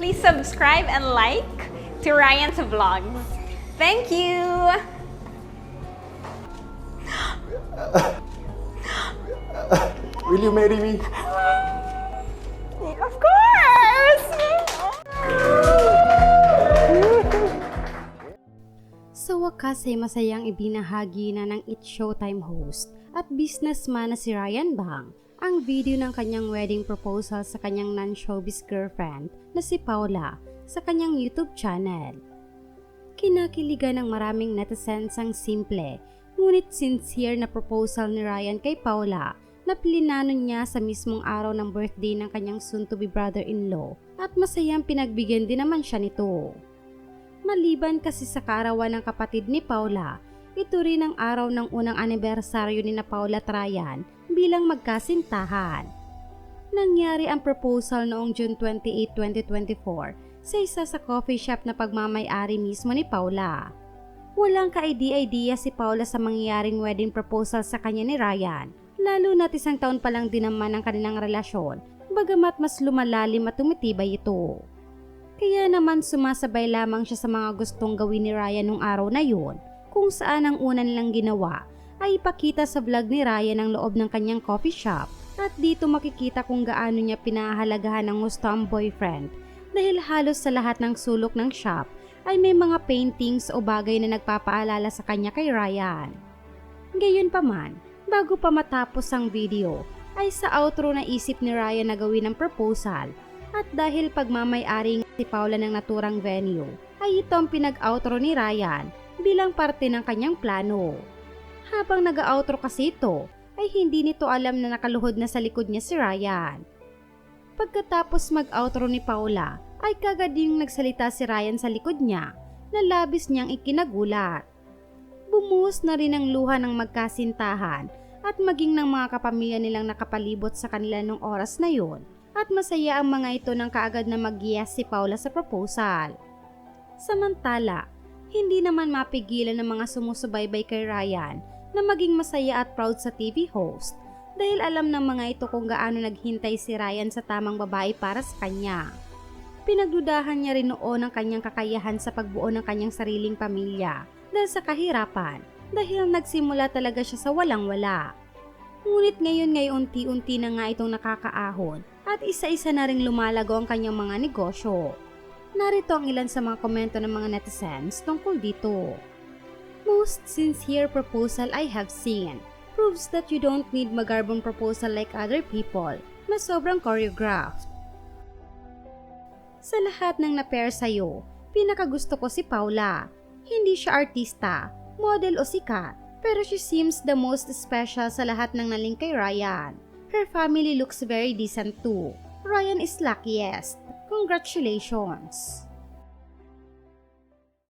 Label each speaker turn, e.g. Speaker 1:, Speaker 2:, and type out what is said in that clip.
Speaker 1: Please subscribe and like to Ryan's Vlogs. Thank you!
Speaker 2: Will you marry me?
Speaker 1: Of course!
Speaker 3: Sa wakas ay masayang ibinahagi na ng It Showtime host at businessman na si Ryan Bang ang video ng kanyang wedding proposal sa kanyang non-showbiz girlfriend na si Paula sa kanyang YouTube channel. Kinakiligan ng maraming netizens ang simple ngunit sincere na proposal ni Ryan kay Paula na plinano niya sa mismong araw ng birthday ng kanyang soon-to-be brother-in-law at masayang pinagbigyan din naman siya nito. Maliban kasi sa karawan ng kapatid ni Paula, ito rin ang araw ng unang anibersaryo ni na Paula at Ryan bilang magkasintahan. Nangyari ang proposal noong June 28, 2024 sa isa sa coffee shop na pagmamayari mismo ni Paula. Walang ka-idea-idea si Paula sa mangyayaring wedding proposal sa kanya ni Ryan, lalo na't isang taon pa lang din naman ang kanilang relasyon, bagamat mas lumalalim at tumitibay ito. Kaya naman sumasabay lamang siya sa mga gustong gawin ni Ryan nung araw na yun, kung saan ang una nilang ginawa ay ipakita sa vlog ni Ryan ang loob ng kanyang coffee shop. At dito makikita kung gaano niya pinahalagahan ng gusto ang boyfriend. Dahil halos sa lahat ng sulok ng shop ay may mga paintings o bagay na nagpapaalala sa kanya kay Ryan. Gayon pa man, bago pa matapos ang video, ay sa outro na isip ni Ryan na gawin ang proposal. At dahil pagmamayari si Paula ng naturang venue, ay ito ang pinag-outro ni Ryan bilang parte ng kanyang plano. Habang nag-outro kasi ito, ay hindi nito alam na nakaluhod na sa likod niya si Ryan. Pagkatapos mag-outro ni Paula, ay kagad yung nagsalita si Ryan sa likod niya na labis niyang ikinagulat. Bumuhos na rin ang luha ng magkasintahan at maging ng mga kapamilya nilang nakapalibot sa kanila nung oras na yon at masaya ang mga ito nang kaagad na mag si Paula sa proposal. Samantala, hindi naman mapigilan ng mga sumusubaybay kay Ryan na maging masaya at proud sa TV host dahil alam ng mga ito kung gaano naghintay si Ryan sa tamang babae para sa kanya. Pinagdudahan niya rin noon ang kanyang kakayahan sa pagbuo ng kanyang sariling pamilya dahil sa kahirapan dahil nagsimula talaga siya sa walang-wala. Ngunit ngayon ngay unti-unti na nga itong nakakaahon at isa-isa na ring lumalago ang kanyang mga negosyo. Narito ang ilan sa mga komento ng mga netizens tungkol dito. Most sincere proposal I have seen proves that you don't need magarbong proposal like other people na sobrang choreographed. Sa lahat ng na-pair sa'yo, pinakagusto ko si Paula. Hindi siya artista, model o sikat, pero she seems the most special sa lahat ng naling kay Ryan. Her family looks very decent too. Ryan is luckiest. Congratulations!